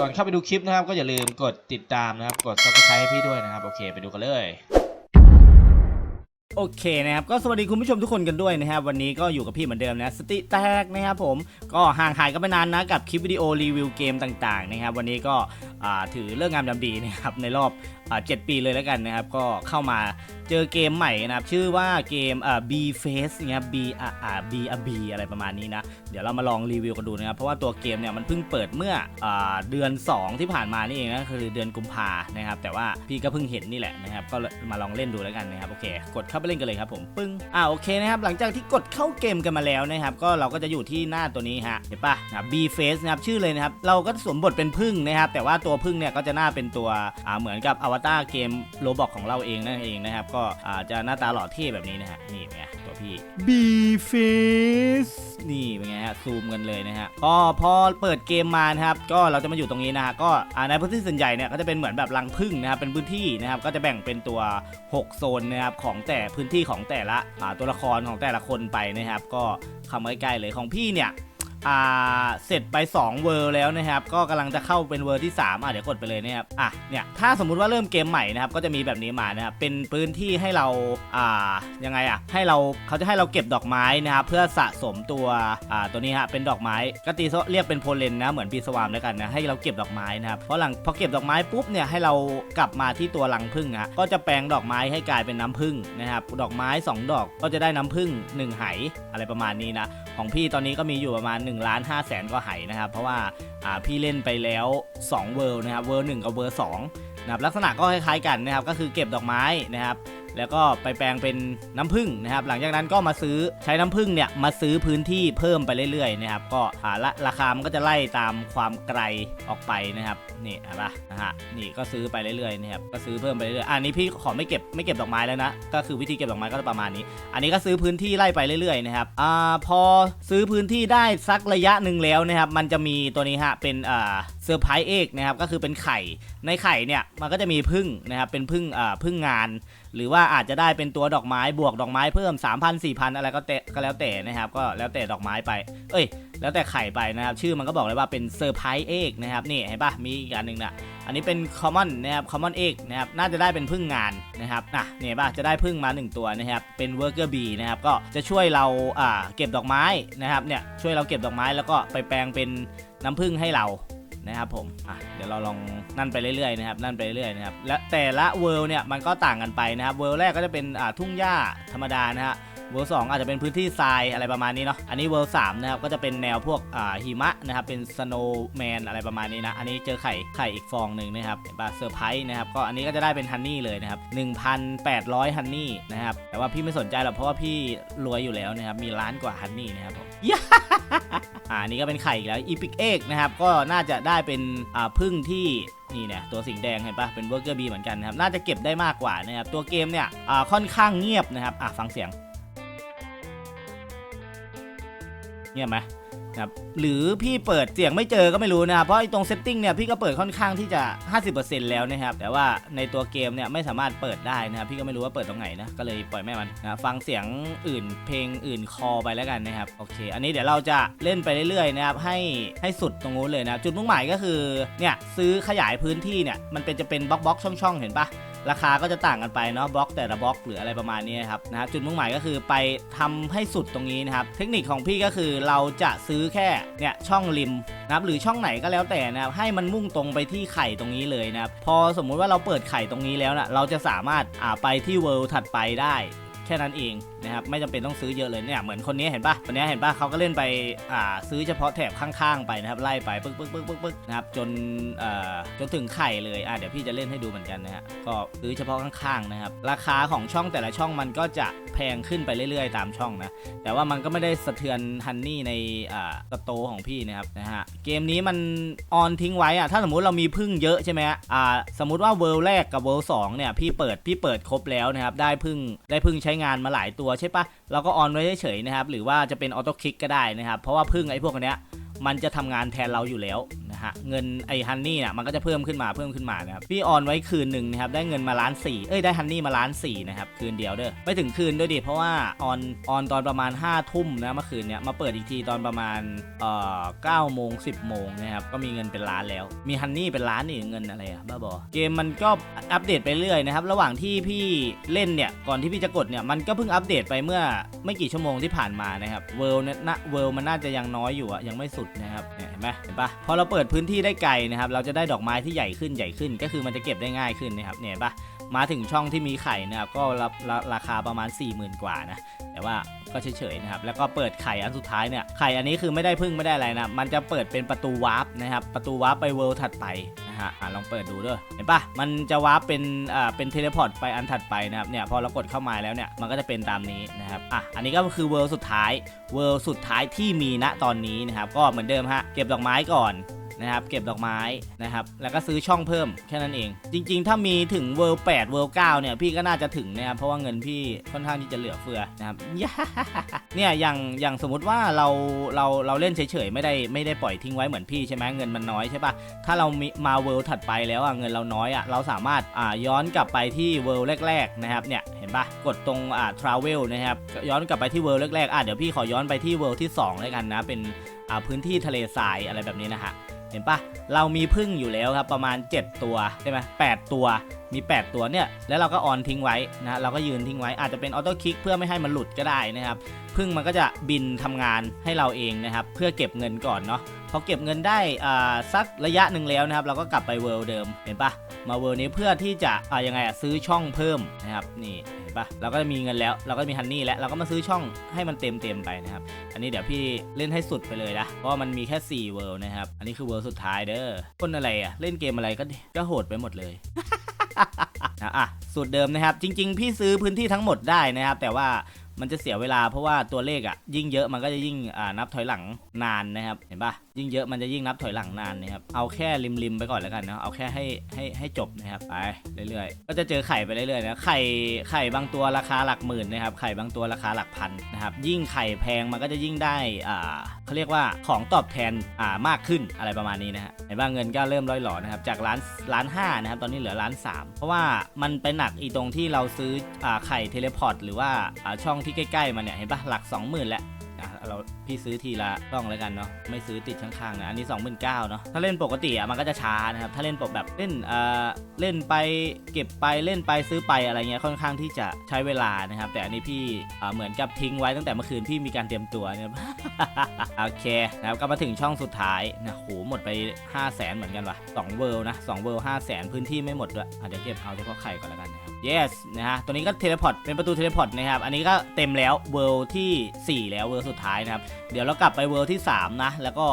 ก่อนเข้าไปดูคลิปนะครับ ก็อย่าลืมกดติดตามนะครับ กด subscribe ให้พี่ด้วยนะครับ โอเค ไปดูกันเลย โอเคนะครับก็สวัสดีคุณผู้ชมทุกคนกันด้วยนะครับวันนี้ก็อยู่กับพี่เหมือนเดิมนะสติแตกนะครับผมก็ห่างหายกันไปนานนะกับคลิปวิดีโอรีวิวเกมต่างๆนะครับวันนี้ก็ถือเรื่องงามยามดีนะครับในรอบเจ็ดปีเลยแล้วกันนะครับก็เข้ามาเจอเกมใหม่นะครับชื่อว่าเกมอ่า B Face นะครับ B อ่าอ่า B อ่า B อะไรประมาณนี้นะเดี๋ยวเรามาลองรีวิวกันดูนะครับเพราะว่าตัวเกมเนี่ยมันเพิ่งเปิดเมื่ออ่าเดือน 2 ที่ผ่านมานี่เองนะคือเดือนกุมภานะครับแต่ว่าพี่ก็เพิ่งเห็นนี่แหละนะครับก็มาลองเล่นดูแล้วกันนะครับโอเคกดเข้าไปเล่นกันเลยครับผมปึ้งอ่าโอเคนะครับหลังจากที่กดเข้าเกมกันมาแล้วนะครับก็เราก็จะอยู่ที่หน้าตัวนี้ฮะเห็นปะนะครับ B Face นะครับชื่อเลยนะครับเราก็สวมบทเป็นพึ่งนะครับแต่ว่าตัวพึ่งเนี่ยก็จะหน้าเป็นตัวอ่าเหมือนกับอวตารเกมโรบอกของเราเองนั่นเองนะครับก็อ่าจะหน้าตาหล่อเท่แบบนี้นะฮะนี่นไง ตัวพี่ B Face นี่เป็นไงฮะซูมกันเลยนะฮะก็พอเปิดเกมมานะครับก็เราจะมาอยู่ตรงนี้นะฮะก็อ่าในพื้นที่ส่วนใหญ่เนี่ยก็จะเป็นเหมือนแบบรังพึ่งนะครับเป็นพื้นที่นะครับก็จะแบ่งเป็นตัว 6 โซนนะครับของแต่พื้นที่ของแต่ละอ่าตัวละครของแต่ละคนไปนะครับก็คำใกล้ๆเลยของพี่เนี่ย อ่าเสร็จไป 2 เวอร์แล้วนะครับ ก็กำลังจะเข้าเป็นเวอร์ที่ 3 อะเดี๋ยวกดไปเลยนะครับอะเนี่ยถ้าสมมุติว่าเริ่มเกมใหม่นะครับก็จะมีแบบนี้มานะครับเป็นพื้นที่ให้เราอ่ายังไงอะให้เราเขาจะให้เราเก็บดอกไม้นะครับเพื่อสะสมตัวอ่าตัวนี้ฮะเป็นดอกไม้ก็ตีเรียกเป็นโพเลนนะเหมือนปีสวามแล้วกันนะให้เราเก็บดอกไม้นะครับเพราะหลังพอเก็บดอกไม้ปุ๊บเนี่ยให้เรากลับมาที่ตัวรังผึ้งอะก็จะแปลงดอกไม้ให้กลายเป็นน้ำผึ้งนะครับดอกไม้ 2 ดอกก็จะได้น้ำผึ้ง1ไหอะไรประมาณนี้นะของพี่ตอนนี้ก็มีอยู่ประมาณ1ล้าน5แสนก็หาไหนะครับ เพราะว่าพี่เล่นไปแล้ว2เวิร์นะครับเวิร์หกับเวิร์สองนะครับลักษณะก็คล้ายๆกันนะครับก็คือเก็บดอกไม้นะครับแล้วก็ไปแปลงเป็นน้ำผึ้งนะครับ หลังจากนั้นก็มาซื้อใช้น้ำผึ้งเนี่ยมาซื้อพื้นที่เพิ่มไปเรื่อยๆนะครับ ก็อ่าละราคามันก็จะไล่ตามความไกลออกไปนะครับนี่เห็นปะนะฮะนี่ก็ซื้อไปเรื่อยๆนะครับก็ซื้อเพิ่มไปเรื่อยๆอันนี้พี่ขอไม่เก็บไม่เก็บดอกไม้แล้วนะก็คือวิธีเก็บดอกไม้ก็จะประมาณนี้ อันนี้ก็ซื้อพื้นที่ไล่ไปเรื่อยๆนะครับอ่าพอซื้อพื้นที่ได้สักระยะหนึ่งแล้วนะครับมันจะมีตัวนี้ฮะเป็นอ่าเซอร์ไพรส์เอกนะครับก็คือเป็นไข่ในไข่เนี่ยมันก็จะมีพึ่งนะครับเป็นพึ่งอ่าพึ่งงาน หรือว่าอาจจะได้เป็นตัวดอกไม้บวกดอกไม้เพิ่ม 3,000 4,000 อะไรก็เตะก็แล้วแต่นะครับ ก็แล้วแต่ดอกไม้ไป เอ้ย แล้วแต่ไข่ไปนะครับ ชื่อมันก็บอกเลยว่าเป็นเซอร์ไพรส์เอกนะครับ นี่เห็นปะมีอีกอันหนึ่งนะอันนี้เป็นคอมมอนนะครับคอมมอนเอกนะครับ น่าจะได้เป็นพึ่งงานนะครับน่ะเนี่ยเห็นปะจะได้พึ่งมา 1 ตัวนะครับ เป็นเวอร์เกอร์บีนะครับ ก็จะช่วยเราอ่าเก็บดอกไม้นะครับ เนี่ยช่วยเราเก็บดอกไม้แล้วก็ไปแปลงเป็นน้ำพึ่งให้เรา นะครับผมอะเดี๋ยวเราลองนั่นไปเรื่อยๆนะครับนั่นไปเรื่อยๆนะครับและแต่ละเวิลด์เนี่ยมันก็ต่างกันไปนะครับเวิลด์แรกก็จะเป็นอ่าทุ่งหญ้าธรรมดานะฮะ เวิลด์สองอาจจะเป็นพื้นที่ทรายอะไรประมาณนี้เนาะ อันนี้เวิลด์สามนะครับก็จะเป็นแนวพวกอ่าหิมะนะครับ เป็นสโนว์แมนอะไรประมาณนี้นะ อันนี้เจอไข่ไข่อีกฟองหนึ่งนะครับเห็นปะเซอร์ไพรส์นะครับ ก็อันนี้ก็จะได้เป็นฮันนี่เลยนะครับ1,800ฮันนี่นะครับ แต่ว่าพี่ไม่สนใจหรอกเพราะว่าพี่รวยอยู่แล้วนะครับ มีล้านกว่าฮันนี่นะครับผมอ่านี่ก็เป็นไข่อีกแล้วอีพิกเอกนะครับ ก็น่าจะได้เป็นอ่าพึ่งที่นี่เนี่ยตัวสีแดงเห็นปะเป็นเวอร์เกอร์บีเหมือนกันนะครับ น่าจะเก็บได้มากกว่านะครับ ตัวเกมเนี่ยอ่าค่อนข้างเงียบนะครับอะฟังเสียง เงียบไหมนะครับหรือพี่เปิดเสียงไม่เจอก็ไม่รู้นะครับเพราะไอ้ตรงเซตติ้งเนี่ยพี่ก็เปิดค่อนข้างที่จะ 50%แล้วนะครับแต่ว่าในตัวเกมเนี่ยไม่สามารถเปิดได้นะครับพี่ก็ไม่รู้ว่าเปิดตรงไหนนะก็เลยปล่อยแม่มันนะฟังเสียงอื่นเพลงอื่นคอไปแล้วกันนะครับโอเค อันนี้เดี๋ยวเราจะเล่นไปเรื่อยๆนะครับให้ให้สุดตรงนู้นเลยนะจุดมุ่งหมายก็คือเนี่ยซื้อขยายพื้นที่เนี่ยมันเป็นจะเป็นบล็อกบล็อกช่องๆเห็นปะ ราคาก็จะต่างกันไปเนาะบล็อกแต่ละบล็อกหรืออะไรประมาณนี้ครับนะฮะจุดมุ่งหมายก็คือไปทำให้สุดตรงนี้นะครับเทคนิคของพี่ก็คือเราจะซื้อแค่เนี่ยช่องริมนะครับหรือช่องไหนก็แล้วแต่นะครับให้มันมุ่งตรงไปที่ไข่ตรงนี้เลยนะครับพอสมมุติว่าเราเปิดไข่ตรงนี้แล้วนะเราจะสามารถอ่าไปที่เวิลด์ถัดไปได้ ค่นั้นเองนะครับไม่จำเป็นต้องซื้อเยอะเลยเนี่ยเหมือนคนนี้เห็นปะคนนี้เห็นปะเขาก็เล่นไปอ่าซื้อเฉพาะแถบข้างๆไปนะครับไล่ไปปึ๊กปึ๊กปึ๊กปึ๊กปึ๊กนะครับจนอ่อจนถึงไข่เลยอะเดี๋ยวพี่จะเล่นให้ดูเหมือนกันนะฮะก็ซื้อเฉพาะข้างๆนะครับราคาของช่องแต่ละช่องมันก็จะแพงขึ้นไปเรื่อยๆ ตามช่องนะแต่ว่ามันก็ไม่ได้สะเทือนฮันนี่ในอ่าสโตของพี่นะครับนะฮะเกมนี้มันออนทิ้งไว้อะถ้าสมมติเรามีพึ่งเยอะใช่ไหมฮะอ่าสมมติว่าเวิลด์แรกกับเวิลด์สองเนี่ยพี่เปิดพี่เปิดครบแล้วนะครับได้พึ่งได้พึ่งใช้งานมาหลายตัวใช่ปะเราก็ออนไว้เฉยๆนะครับ หรือว่าจะเป็นออโต้คลิกก็ได้นะครับ เพราะว่าพึ่งไอ้พวกเนี้ยมันจะทำงานแทนเราอยู่แล้ว เงินไอฮันนี่น่ะมันก็จะเพิ่มขึ้นมาเพิ่มขึ้นมานะครับพี่ออนไว้คืนหนึ่งนะครับได้เงินมาล้านสี่เอ้ยได้ฮันนี่มาล้านสี่นะครับคืนเดียวเด้อไม่ถึงคืนด้วยดิเพราะว่าออนออนตอนประมาณ5้าทุ่มนะเมื่อคืนเนี้ยมาเปิดอีกทีตอนประมาณเอ่อเก้าโมงสิบโมงนะครับก็มีเงินเป็นล้านแล้ว มีฮันนี่เป็นล้านนี่เงินอะไรอะบ้าบอเกมมันก็อัปเดตไปเรื่อยนะครับระหว่างที่พี่เล่นเนี่ยก่อนที่พี่จะกดเนี่ยมันก็เพิ่งอัปเดตไปเมื่อไม่กี่ชั่วโมงที่ผ่านมานะครับเวิลด์เนี่ยนะเวิลด์มันน่าจะยังน้อยอยู่อะยังไม่สุดนะครับเห็นไหมเห็นปะพอเราเปิดพื้นที่ได้ไกลนะครับ เราจะได้ดอกไม้ที่ใหญ่ขึ้นใหญ่ขึ้น ก็คือมันจะเก็บได้ง่ายขึ้นนะครับเนี่ยปะมาถึงช่องที่มีไข่นะครับก็รับราราคาประมาณ 40,000 กว่านะแต่ว่าก็เฉยๆนะครับแล้วก็เปิดไข่อันสุดท้ายเนี่ยไข่อันนี้คือไม่ได้พึ่งไม่ได้อะไรนะมันจะเปิดเป็นประตูวาร์ปนะครับประตูวาร์ปไปเวิลด์ถัดไปนะฮะลองเปิดดูด้วยเห็นปะมันจะวาร์ปเป็นอ่าเป็นเทเลพอร์ตไปอันถัดไปนะครับเนี่ยพอเรากดเข้ามาแล้วเนี่ยมันก็จะเป็นตามนี้นะครับอะอันนี้ก็คือเวิลด์สุดท้ายเวิลด์สุดท้ายที่มีณตอนนี้นะครับก็เหมือนเดิมฮะเก็บดอกไม้ก่อน นะครับ เก็บดอกไม้นะครับ แล้วก็ซื้อช่องเพิ่มแค่นั้นเอง จริง ๆ ถ้ามีถึงเวิลด์8เวิลด์9เนี่ยพี่ก็น่าจะถึงนะครับ เพราะว่าเงินพี่ค่อนข้างที่จะเหลือเฟือนะครับ เนี่ยอย่างอย่างสมมติว่าเราเราเราเล่นเฉยๆไม่ได้ไม่ได้ปล่อยทิ้งไว้เหมือนพี่ใช่ไหมเงินมันน้อยใช่ปะถ้าเรามีมาเวิลถัดไปแล้วอะเงินเราน้อยอะเราสามารถอ่าย้อนกลับไปที่เวิลแรกๆนะครับเนี่ยเห็นปะกดตรงอ่าทราเวลนะครับย้อนกลับไปที่เวิลแรกๆอะเดี๋ยวพี่ขอย้อนไปที่เวิลที่สองแล้วกันนะเป็นอ่าพื้นที่ทะเลทรายอะไรแบบนี้นะฮะ เห็นปะเรามีพึ่งอยู่แล้วครับประมาณ 7 ตัวใช่ไหมแตัว มี 8 ตัวเนี่ยแล้วเราก็ออนทิ้งไว้นะเราก็ยืนทิ้งไว้อาจจะเป็นออโต้คลิกเพื่อไม่ให้มันหลุดก็ได้นะครับ พึ่งมันก็จะบินทำงานให้เราเองนะครับ เพื่อเก็บเงินก่อนเนาะพอเก็บเงินได้อ่าสักระยะหนึ่งแล้วนะครับ เราก็กลับไปเวิลด์เดิมเห็นปะมาเวิลด์นี้เพื่อที่จะอ่ายังไงอะซื้อช่องเพิ่มนะครับนี่เห็นปะเราก็จะมีเงินแล้วเราก็มีฮันนี่แล้วเราก็มาซื้อช่องให้มันเต็มเต็มๆไปนะครับ อันนี้เดี๋ยวพี่เล่นให้สุดไปเลยนะเพราะมันมีแค่4เวิลด์นะครับอันนี้คือเวิลด์สุดท้ายเด้อคนอะไรอะเล่นเกมอะไรก็ก็โหดไปหมดเลยนะอะสูตรเดิมนะครับ จริง ๆ พี่ซื้อพื้นที่ทั้งหมดได้นะครับ แต่ว่า มันจะเสียเวลาเพราะว่าตัวเลขอะยิ่งเยอะมันก็จะยิ่งอ่านับถอยหลังนานนะครับเห็นปะยิ่งเยอะมันจะยิ่งนับถอยหลังนานนะครับเอาแค่ริมๆไปก่อนแล้วกันเนาะเอาแค่ให้ให้ให้จบนะครับไปเรื่อยๆ ก็จะเจอไข่ไปเรื่อยๆนะไข่ไข่บางตัวราคาหลักหมื่นนะครับไข่บางตัวราคาหลักพันนะครับยิ่งไข่แพงมันก็จะยิ่งได้อ่า เขาเรียกว่าของตอบแทนอ่ามากขึ้นอะไรประมาณนี้นะฮะเห็นว่าเงินก็เริ่มร้อยหล่อนะครับจากล้านล้านห้านะครับตอนนี้เหลือล้านสามเพราะว่ามันไปหนักอีตรงที่เราซื้ออ่าไข่เทเลพอร์ตหรือว่าอ่าช่องที่ใกล้ๆมันเนี่ยเห็นปะหลัก 20,000แล้วอะ เราพี่ซื้อทีละช่องแล้วกันเนาะไม่ซื้อติดข้างๆนะอันนี้29,000เนาะถ้าเล่นปกติอะมันก็จะช้านะครับถ้าเล่นปกแบบเล่นเอ่าเล่นไปเก็บไปเล่นไปซื้อไปอะไรเงี้ยค่อนข้างที่จะใช้เวลานะครับ แต่อันนี้พี่อ่าเหมือนกับทิ้งไว้ตั้งแต่เมื่อคืนพี่มีการเตรียมตัวเนี่ยโอเคนะครับก็มาถึงช่องสุดท้ายนะโหหมดไป 5 0 0แสนเหมือนกันว่ะ2เวิลนะ2เวิลด์5 0 0แสนพื้นที่ไม่หมดด้วยเดี๋ยวเก็บเอาเฉพาะไข่ก่อนแล้วกันนะ yes นะฮะ ตัวนี้ก็เทเลพอร์ต เป็นประตูเทเลพอร์ตนะครับ อันนี้ก็เต็มแล้วเวิลด์ที่ 4 แล้วเวิลด์สุดท้ายนะครับ เดี๋ยวเรากลับไปเวิลด์ที่ 3 นะ แล้วก็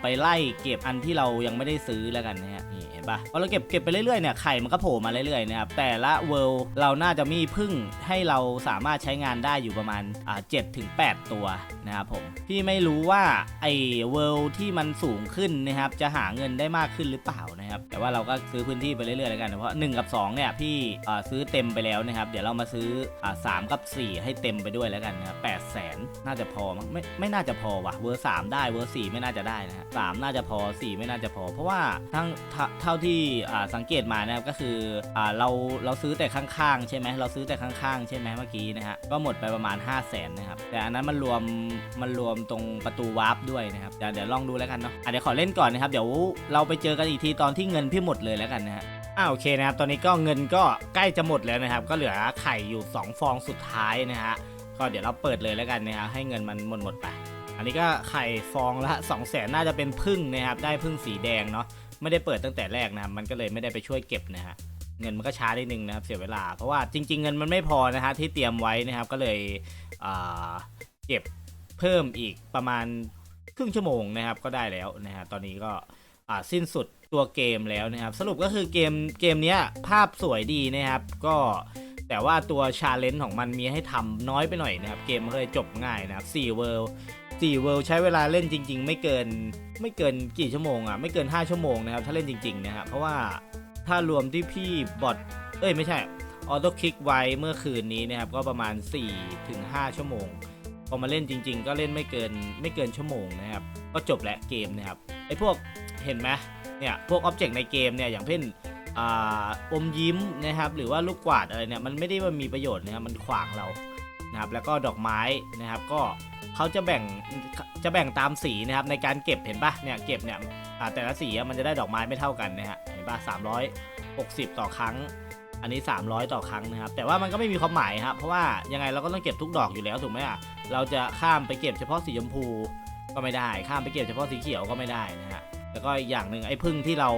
ไปไล่เก็บอันที่เรายังไม่ได้ซื้อแล้วกันนะฮะ ปะพอเราเก็บเก็บไปเรื่อยๆเนี่ยไข่มันก็โผล่มาเรื่อยๆนะครับแต่ละเวิลเราน่าจะมีพึ่งให้เราสามารถใช้งานได้อยู่ประมาณอ่า7ถึง8ตัวนะครับผมพี่ไม่รู้ว่าไอ้เวิลที่มันสูงขึ้นนะครับจะหาเงินได้มากขึ้นหรือเปล่านะครับแต่ว่าเราก็ซื้อพื้นที่ไปเรื่อยๆแล้วกันเพราะ1กับ2เนี่ยพี่อ่าซื้อเต็มไปแล้วนะครับเดี๋ยวเรามาซื้ออ่าสามกับ 4 ให้เต็มไปด้วยแล้วกันนะครับแปดแสนน่าจะพอมั้งไม่ไม่น่าจะพอว่ะเวอร์สามได้เวอร์สี่ไม่น่าจะได้นะฮะสามน่าจะพอสี่ไม่น่าจะพอ เพราะว่าทั้งเท่าท่าที่สังเกตมานะครับก็คืออเราเราซื้อแต่ข้างๆ ใช่ไหมเราซื้อแต่ข้างๆ ใช่ไหมเมื่อกี้นะฮะก็หมดไปประมาณ 5 0 0แสนนะครับแต่อันนั้นมันรวมมันรวมตรงประตูวาร์ปด้วยนะครับเดี๋ยวเดี๋ยวลองดูแล้วกันเนาะะเดี๋ยวขอเล่นก่อนนะครับเดี๋ยวเราไปเจอกันอีกทีตอนที่เงินพี่หมดเลยแล้วกันนะฮะอ่าโอเคนะครับตอนนี้ก็เงินก็ใกล้จะหมดแล้วนะครับ ก็เหลือไข่อยู่ 2 ฟองสุดท้ายนะฮะก็เดี๋ยวเราเปิดเลยแล้วกันนะฮะให้เงินมันหมดหมดไป อันนี้ก็ไข่ฟองละ2 0 0แสนน่าจะเป็นพึ่งนะครับได้พึ่งสีแดงเนาะ ไม่ได้เปิดตั้งแต่แรกนะครับมันก็เลยไม่ได้ไปช่วยเก็บนะฮะเงินมันก็ช้าได้นึงนะครับเสียเวลา เพราะว่าจริง ๆ เงินมันไม่พอนะฮะที่เตรียมไว้นะครับก็เลยเก็บเพิ่มอีกประมาณครึ่งชั่วโมงนะครับก็ได้แล้วนะฮะตอนนี้ก็สิ้นสุดตัวเกมแล้วนะครับ สรุปก็คือเกมเกมนี้ภาพสวยดีนะครับ ก็แต่ว่าตัวชาเลนจ์ของมันมีให้ทำน้อยไปหน่อยนะครับ เกมมันก็เลยจบง่ายนะครับ4เวิลด์ 4เวิลด์ใช้เวลาเล่นจริง ๆ ไม่เกินไม่เกินกี่ชั่วโมงอะไม่เกิน 5 ชั่วโมงนะครับถ้าเล่นจริงๆนะครับเพราะว่าถ้ารวมที่พี่บอทเอ้ยไม่ใช่ออโต้คลิกไว้เมื่อคืนนี้นะครับก็ประมาณ4ถึง5ชั่วโมงพอมาเล่นจริง ๆ ก็เล่นไม่เกินไม่เกินชั่วโมงนะครับก็จบแล้วเกมนะครับไอ้พวกเห็นไหมเนี่ยพวกอ็อบเจกต์ในเกมเนี่ยอย่างเช่นออมยิ้มนะครับหรือว่าลูกกวาดอะไรเนี่ยมันไม่ได้ว่ามีประโยชน์นะครับมันขวางเรา นะครับแล้วก็ดอกไม้นะครับก็เขาจะแบ่งจะแบ่งตามสีนะครับในการเก็บเห็นปะเนี่ยเก็บเนี่ยแต่ละสีมันจะได้ดอกไม้ไม่เท่ากันนะฮะเห็นปะ360ต่อครั้ง อันนี้ 300 ต่อครั้งนะครับ แต่ว่ามันก็ไม่มีความหมายครับเพราะว่ายังไงเราก็ต้องเก็บทุกดอกอยู่แล้วถูกไหมอะเราจะข้ามไปเก็บเฉพาะสีชมพูก็ไม่ได้ข้ามไปเก็บเฉพาะสีเขียวก็ไม่ได้นะฮะแล้วก็อีกอย่างหนึ่งไอ้พึ่งที่เรา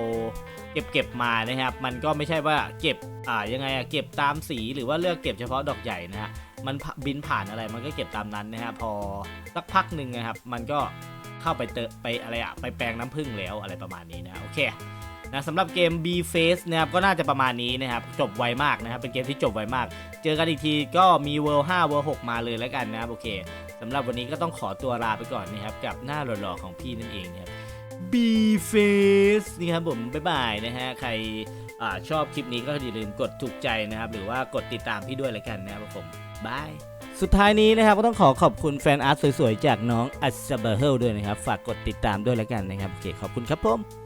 เก็บเก็บมานะครับ มันก็ไม่ใช่ว่าเก็บอ่ายังไงอะเก็บตามสีหรือว่าเลือกเก็บเฉพาะดอกใหญ่นะฮะ มันบินผ่านอะไรมันก็เก็บตามนั้นนะฮะพอสักพักหนึ่งนะครับ มันก็เข้าไปเตะไปอะไรอะไปแปลงน้ำผึ้งแล้วอะไรประมาณนี้นะโอเคนะสำหรับเกม B Face นะครับก็น่าจะประมาณนี้นะครับจบไวมากนะครับเป็นเกมที่จบไวมาก เจอกันอีกทีก็มี World 5 World 6 มาเลยแล้วกันนะครับโอเคสำหรับวันนี้ก็ต้องขอตัวลาไปก่อนนะครับกับหน้าหล่อๆของพี่นั่นเองนะครับ B Face นี่ครับผมบ๊ายบายนะฮะใครอชอบคลิปนี้ก็อย่าลืมกดถูกใจนะครับหรือว่ากดติดตามพี่ด้วยแล้วกันนะครับผม บาย สุดท้ายนี้นะครับก็ต้องขอขอบคุณแฟนอาร์ตสวยๆ จากน้องอัศเบอร์เฮลด้วยนะครับ ฝากกดติดตามด้วยแล้วกันนะครับ โอเค ขอบคุณครับผม